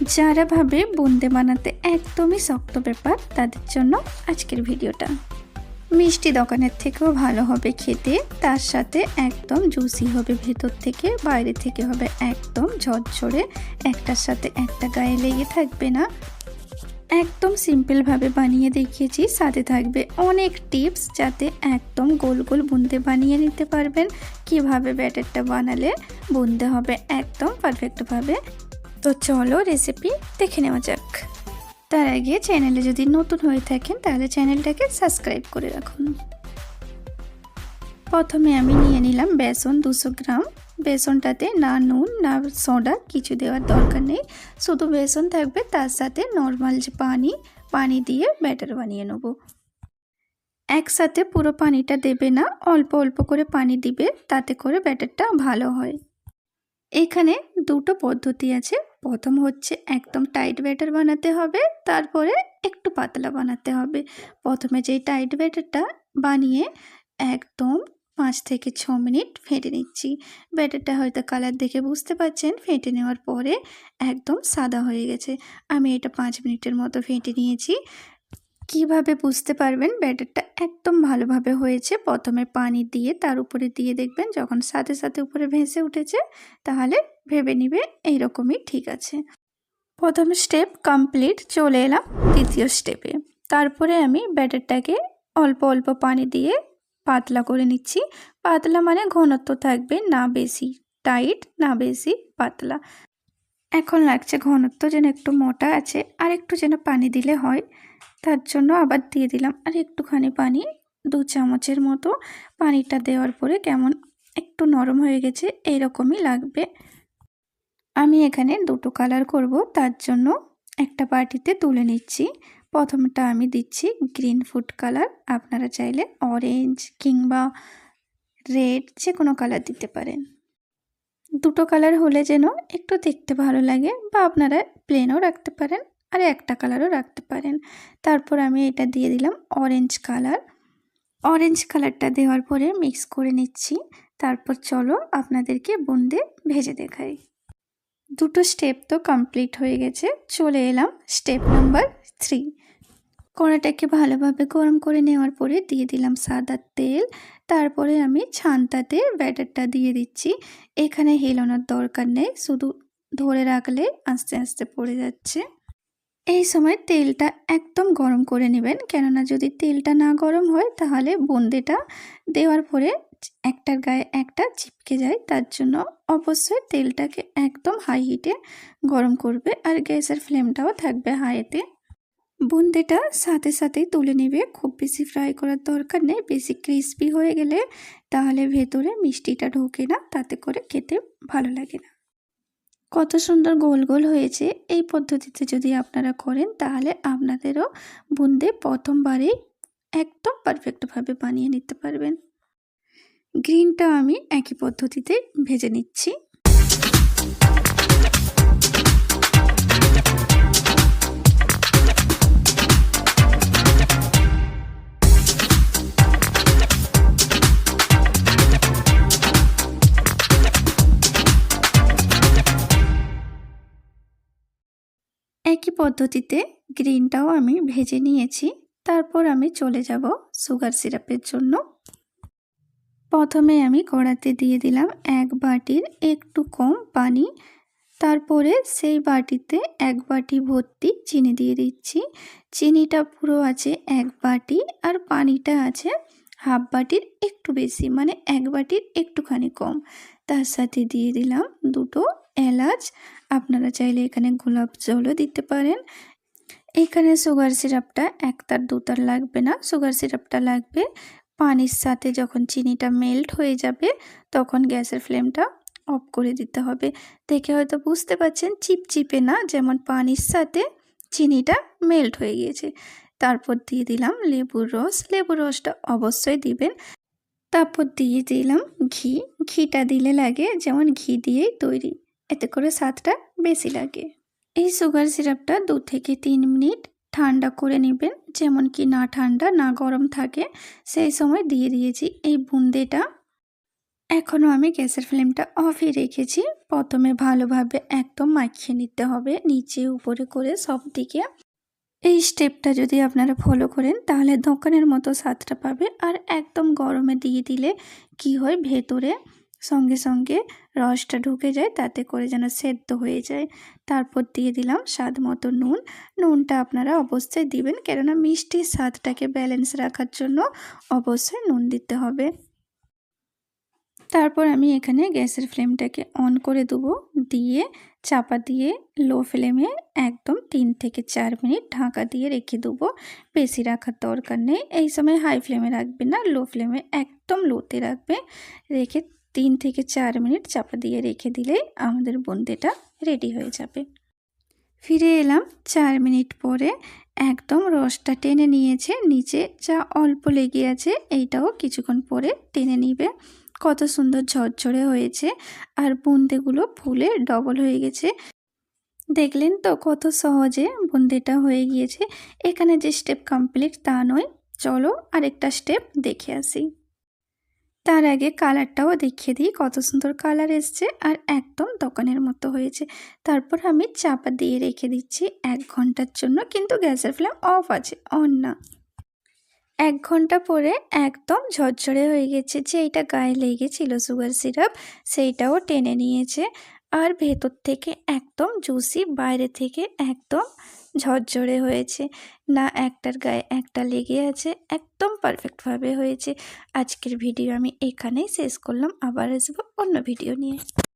যারা ভাবে বুন্দে বানাতে একদমই শক্ত ব্যাপার, তাদের জন্য আজকের ভিডিওটা। মিষ্টি দোকানের থেকেও ভালো হবে খেতে, তার সাথে একদম জুসি হবে ভেতর থেকে, বাইরে থেকে হবে একদম ঝরঝরে, একটার সাথে একটা গায়ে লেগে থাকবে না। একদম সিম্পলভাবে বানিয়ে দেখিয়েছি, সাথে থাকবে অনেক টিপস যাতে একদম গোল গোল বুনতে বানিয়ে নিতে পারবেন। কীভাবে ব্যাটারটা বানালে বুনতে হবে একদম পারফেক্টভাবে তো চলো রেসিপি দেখে নেওয়া যাক। তার আগে চ্যানেলে যদি নতুন হয়ে থাকেন, তাহলে চ্যানেলটাকে সাবস্ক্রাইব করে রাখুন। প্রথমে আমি নিয়ে নিলাম বেসন দুশো গ্রাম। বেসনটাতে না নুন, না সোডা কিছু দেওয়ার দরকার নেই। শুধু বেসন থাকবে, তার সাথে নর্মাল যে পানি পানি দিয়ে ব্যাটার বানিয়ে নেব। একসাথে পুরো পানিটা দেবে না, অল্প অল্প করে পানি দিবে, তাতে করে ব্যাটারটা ভালো হয়। এখানে দুটো পদ্ধতি আছে। প্রথম হচ্ছে একদম টাইট ব্যাটার বানাতে হবে, তারপরে একটু পাতলা বানাতে হবে। প্রথমে যেই টাইট ব্যাটারটা বানিয়ে একদম পাঁচ থেকে ছ মিনিট ফেটে নিচ্ছি। ব্যাটারটা হয়তো কালার দেখে বুঝতে পারছেন, ফেটে নেওয়ার পরে একদম সাদা হয়ে গেছে। আমি এটা পাঁচ মিনিটের মতো ফেটে নিয়েছি। কীভাবে বুঝতে পারবেন? ব্যাটারটা একদম ভালোভাবে হয়েছে। প্রথমে পানি দিয়ে, তার উপরে দিয়ে দেখবেন যখন সাথে সাথে উপরে ভেসে উঠেছে, তাহলে ভেবে নিবে এইরকমই ঠিক আছে। প্রথম স্টেপ কমপ্লিট চলে এলাম দ্বিতীয় স্টেপে তারপরে আমি ব্যাটারটাকে অল্প অল্প পানি দিয়ে পাতলা করে নিচ্ছি। পাতলা মানে ঘনত্ব থাকবে না বেশি টাইট না বেশি পাতলা। এখন লাগছে ঘনত্ব যেন একটু মোটা আছে আর একটু যেন পানি দিলে হয়। তার জন্য আবার দিয়ে দিলাম। আর একটুখানি পানি, দু চামচের মতো পানিটা দেওয়ার পরে কেমন একটু নরম হয়ে গেছে, এইরকমই লাগবে। আমি এখানে দুটো কালার করব, তার জন্য একটা বাটিতে তুলে নিচ্ছি। প্রথমটা আমি দিচ্ছি গ্রিন ফুড কালার, আপনারা চাইলে অরেঞ্জ কিংবা রেড যে কোনো কালার দিতে পারেন। দুটো কালার হলে যেন একটু দেখতে ভালো লাগে বা আপনারা প্লেনও রাখতে পারেন। আর একটা কালারও রাখতে পারেন। তারপর আমি এটা দিয়ে দিলাম অরেঞ্জ কালার অরেঞ্জ কালারটা দেওয়ার পরে মিক্স করে নিচ্ছি। তারপর চলো আপনাদেরকে বুন্দে ভেজে দেখাই। দুটো স্টেপ তো কমপ্লিট হয়ে গেছে। চলে এলাম স্টেপ নাম্বার থ্রি কড়াটাকে ভালোভাবে গরম করে নেওয়ার পরে দিয়ে দিলাম সাদা তেল। তারপরে আমি ছানটাতে ব্যাটারটা দিয়ে দিচ্ছি। এখানে হেলানোর দরকার নেই, শুধু ধরে রাখলে আস্তে আস্তে পড়ে যাচ্ছে। এই সময় তেলটা একদম গরম করে নেবেন। কেননা যদি তেলটা না গরম হয়, তাহলে বুন্দেটা দেওয়ার পরে একটার গায়ে একটা চিপকে যায়। তার জন্য অবশ্যই তেলটাকে একদম হাই হিটে গরম করবে আর গ্যাসের ফ্লেমটাও থাকবে হাইতে বুন্দেটা সাথে সাথেই তুলে নেবে। খুব বেশি ফ্রাই করার দরকার নেই। বেশি ক্রিস্পি হয়ে গেলে তাহলে ভেতরে মিষ্টিটা ঢোকে না। তাতে করে খেতে ভালো লাগে না। কত সুন্দর গোল গোল হয়েছে। এই পদ্ধতিতে যদি আপনারা করেন, তাহলে আপনাদেরও বুন্দে প্রথমবারেই একদম পারফেক্টভাবে বানিয়ে নিতে পারবেন। গ্রিনটা আমি একই পদ্ধতিতে ভেজে নিচ্ছি। পদ্ধতিতে গ্রিনটাও আমি ভেজে নিয়েছি। তারপর আমি চলে যাব সুগার সিরাপের জন্য। প্রথমে আমি কড়াতে দিয়ে দিলাম এক বাটির একটু কম পানি। তারপরে সেই বাটিতে এক বাটি ভর্তি চিনি দিয়ে দিচ্ছি। চিনিটা পুরো আছে এক বাটি আর পানিটা আছে হাফ বাটির একটু বেশি মানে এক বাটির একটুখানি কম। তার সাথে দিয়ে দিলাম দুটো এলাচ। আপনারা চাইলে এখানে গোলাপ জলও দিতে পারেন। এখানে সুগার সিরাপটা একতার, দুতার লাগবে না। সুগার সিরাপটা লাগবে পানির সাথে যখন চিনিটা মেল্ট হয়ে যাবে, তখন গ্যাসের ফ্লেমটা অফ করে দিতে হবে। দেখে হয়তো বুঝতে পারছেন, চিপচিপে না, যেমন পানির সাথে চিনিটা মেল্ট হয়ে গিয়েছে। তারপর দিয়ে দিলাম লেবুর রস। লেবুর রসটা অবশ্যই দিবেন। তারপর দিয়ে দিলাম ঘি। ঘিটা দিলে লাগে, যেমন ঘি দিয়েই তৈরি। এতে করে স্বাদটা বেশি লাগে। এই সুগার সিরাপটা দু থেকে তিন মিনিট ঠান্ডা করে নেবেন। যেমন কি না ঠান্ডা, না গরম থাকে, সেই সময় দিয়ে দিয়েছি এই বুন্দেটা। এখনও আমি গ্যাসের ফ্লেমটা অফই রেখেছি। প্রথমে ভালোভাবে একদম মাখিয়ে নিতে হবে। নিচে উপরে করে সব দিকে এই স্টেপটা যদি আপনারা ফলো করেন, তাহলে দোকানের মতো স্বাদটা পাবে। আর একদম গরমে দিয়ে দিলে কি হয়? ভেতরে সঙ্গে সঙ্গে রসটা ঢুকে যায়, তাতে করে যেন সেদ্ধ হয়ে যায়। তারপর দিয়ে দিলাম স্বাদ মতো নুন। নুনটা আপনারা অবশ্যই দিবেন, কেননা মিষ্টির স্বাদটাকে ব্যালেন্স রাখার জন্য অবশ্যই নুন দিতে হবে। তারপর আমি এখানে গ্যাসের ফ্লেমটাকে অন করে দেবো। দিয়ে চাপা দিয়ে লো ফ্লেমে একদম তিন থেকে চার মিনিট ঢাকা দিয়ে রেখে দেবো। বেশি রাখার দরকার নেই। এই সময় হাই ফ্লেমে রাখবে না, লো ফ্লেমে একদম লোতে রাখবে রেখে তিন থেকে চার মিনিট চাপা দিয়ে রেখে দিলেই আমাদের বোন্দেটা রেডি হয়ে যাবে। ফিরে এলাম। চার মিনিট পরে একদম রসটা টেনে নিয়েছে। নিচে যা অল্প লেগে আছে, এইটাও কিছুক্ষণ পরে টেনে নিবে। কত সুন্দর ঝরঝরে হয়েছে আর বুন্দেগুলো ফুলে ডবল হয়ে গেছে। দেখলেন তো কত সহজে বুন্দেটা হয়ে গিয়েছে। এখানে যে স্টেপ কমপ্লিট তা নয়। চলো আরেকটা স্টেপ দেখে আসি। তার আগে কালারটাও দেখিয়ে দিই। কত সুন্দর কালার এসছে আর একদম দোকানের মতো হয়েছে। তারপর আমি চাপা দিয়ে রেখে দিচ্ছি। এক ঘণ্টার জন্য কিন্তু গ্যাসের ফ্লেম অফ আছে, অন না। এক ঘণ্টা পরে একদম ঝরঝরে হয়ে গেছে যে এইটা গায়ে লেগেছিল সুগার সিরাপ সেইটাও টেনে নিয়েছে। আর ভেতর থেকে একদম জুসি বাইরে থেকে একদম ঝরঝরে হয়েছে। না, একটার গায়ে একটা লেগে আছে, একদম পারফেক্টভাবে হয়েছে। আজকের ভিডিও আমি এখানেই শেষ করলাম। আবার আসব অন্য ভিডিও নিয়ে।